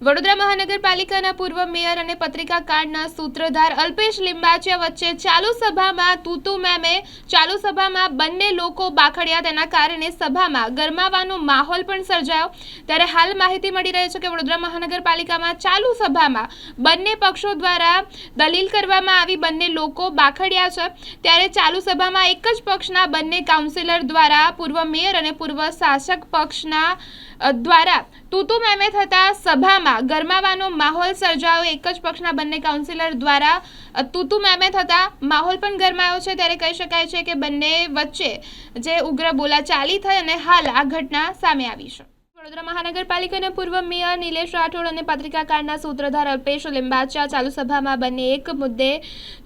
વડોદરા મહાનગરપાલિકાના પૂર્વ મેયર અને પત્રિકા કાર્ડના સૂત્રધાર અલ્પેશ લિંબાચિયા વચ્ચે ચાલુ સભામાં તૂતુ મેમે ચાલુ સભામાં બંને લોકો બાખડ્યા. તેના કારણે સભામાં ગરમાવાનો માહોલ પણ સર્જાયો. ત્યારે હાલ માહિતી મળી રહી છે કે વડોદરા મહાનગરપાલિકામાં ચાલુ સભામાં બંને પક્ષો દ્વારા દલીલ કરવામાં આવી બંને લોકો બાખડ્યા છે. ત્યારે ચાલુ સભામાં એક જ પક્ષના બંને કાઉન્સિલર દ્વારા પૂર્વ મેયર અને પૂર્વ શાસક પક્ષના દ્વારા તૂતુ મેમે થતા સભામાં ગરમાવાનો માહોલ સર્જાયો. એક જ પક્ષના બંને કાઉન્સિલર દ્વારા તૂતુ મેમે થતા માહોલ પણ ગરમાયો છે. ત્યારે કહી શકાય છે કે બંને વચ્ચે જે ઉગ્ર બોલાચાલી થઈ અને હાલ આ ઘટના સામે આવી છે. વડોદરા મહાનગરપાલિકાના પૂર્વ મેયર નિલેશ રાઠોડ અને પત્રિકાકારના સૂત્રધાર અલ્પેશ લિંબાચા ચાલુ સભામાં બંને એક મુદ્દે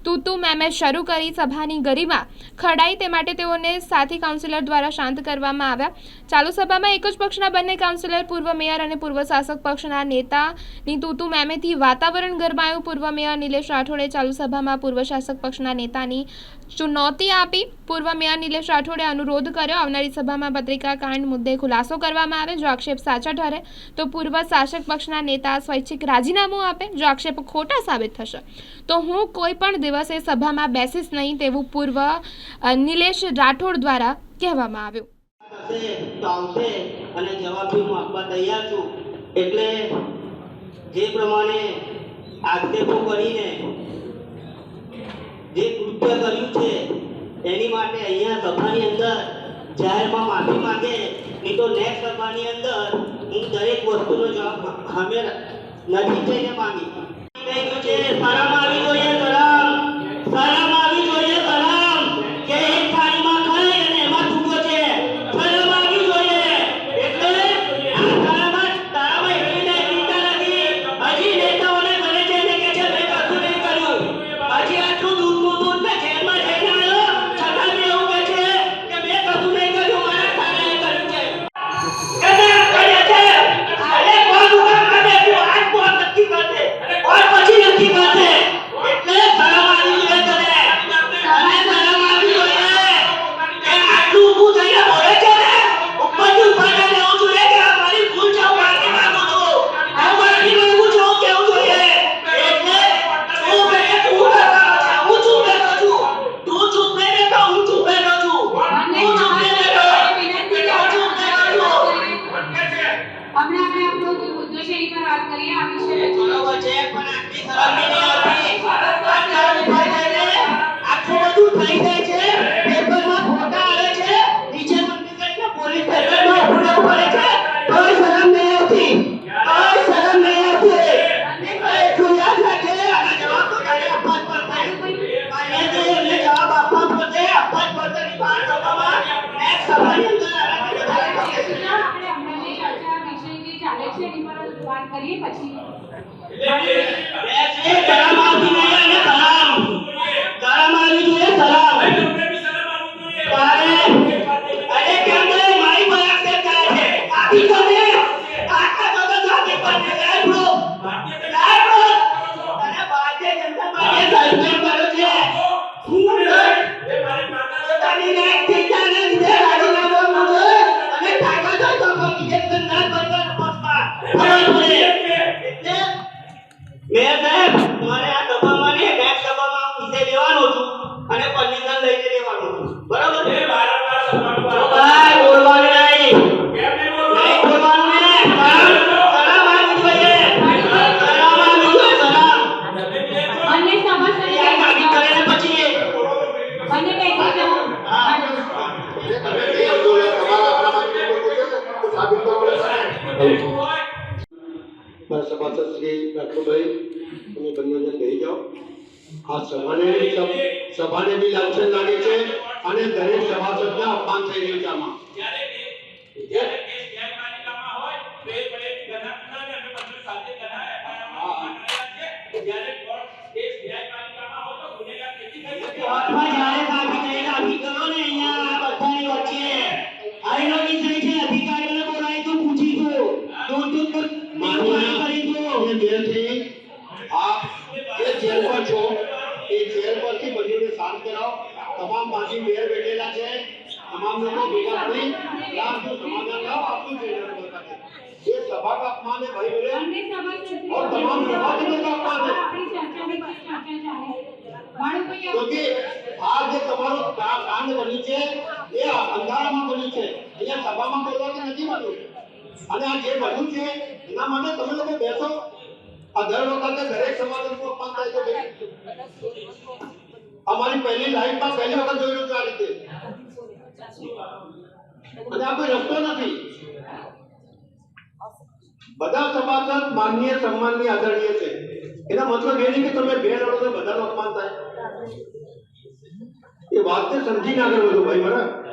તૂતુ મેમે શરૂ કરી સભાની ગરિમા ખડાઈ તે માટે તેઓને સાથી કાઉન્સિલર દ્વારા શાંત કરવામાં આવ્યા. ચાલુ સભામાં એક જ પક્ષના બંને કાઉન્સિલર પૂર્વ મેયર અને પૂર્વ શાસક પક્ષના નેતાની તૂતુ મેમેથી વાતાવરણ ગરમાયું. પૂર્વ મેયર નિલેશ રાઠોડે ચાલુ સભામાં પૂર્વ શાસક પક્ષના નેતાની ચુનૌતી આપી. પૂર્વ મેયર નિલેશ રાઠોડે અનુરોધ કર્યો, આવનારી સભામાં પત્રિકા કાંડ મુદ્દે ખુલાસો કરવામાં આવે. જો આક્ષેપ સાચા ઠરે, તો પૂર્વ શાસક પક્ષના નેતા સ્વૈચ્છિક રાજીનામું આપે, જો આક્ષેપ ખોટા સાબિત થશે. તો હું કોઈ પણ દિવસે સભામાં બેસીશ નહીં તેવું પૂર્વ નિલેશ રાઠોડ દ્વારા કહેવામાં આવ્યું. અને જવાબ હું આપવા તૈયાર છું. એટલે જે પ્રમાણે આક્ષેપો કરીને જે કૃત્ય કર્યું છે, એની માટે અહીંયા સભાની અંદર જાહેરમાં માફી માંગે નહીં તો લેખ સભાની અંદર હું દરેક વસ્તુનો જવાબ અમે નથી જઈને માંગી. એની પર વાત કરીએ આ વિશે બરોબર છે પણ આટલી બી નહીં આવી કરીએ પછી. તારે અરે કેમ મારી થાય છે? મેયર સાહેબ મારે આ સભામાં ને નેક્સ્ટ સભામાં વિષય લેવાનો છું અને પરમિશન લઈને લેવાનો છું બરાબર ભાઈ બોલવાનું નહીં નહીં બોલવાનું ને શરમ આવી જોઈએ શરમ આવી જોઈએ શરમ બંને સમસ્ત યાર માફી કરે ને પછી બંને બેસી જાઓ મારા શ્રી રાઠોડભાઈ તમે બંને બેસી જાઓ. આ સભાને સભાને બી લાંછન લાગે છે અને દરેક સભાસદના અપમાન થઈ રહ્યું છે આમાં. તમામ બાકી મેયર બેઠેલા છે તમામ લોકો ભેગા મળી લાભનું સમાધાન લાવો આપનું છે એ સભા सभा का अपमान है भाई मेरे બંને સભાસદ और तमाम सभासदों का अपमान है આપણી ચર્ચાની ચર્ચા ચાલે માણુભાઈ क्योंकि આ જે તમારું કા- કાંડ બન્યું છે એ અંધારામાં બન્યું છે અહીંયા સભામાં બોલવાથી નથી બન્યું અને આ જે બન્યું છે એના માટે તમે લોકો બેસો આ દર વખતે દરેક સમાજનું અપમાન થાય છે ભાઈ. અમારી પહેલી લાઈફમાં પહેલી વખત જોયેલું છે આ રીતે. બધા કોઈ રસ્તો નથી. બધા સભાસદ માનનીય સન્માનની આદરણીય છે. એનો મતલબ એ નહીં કે તમે બે લડો તો બધાનું અપમાન થાય. એ વાતને સમજીને આગળ વધો ભાઈ, બરાબર?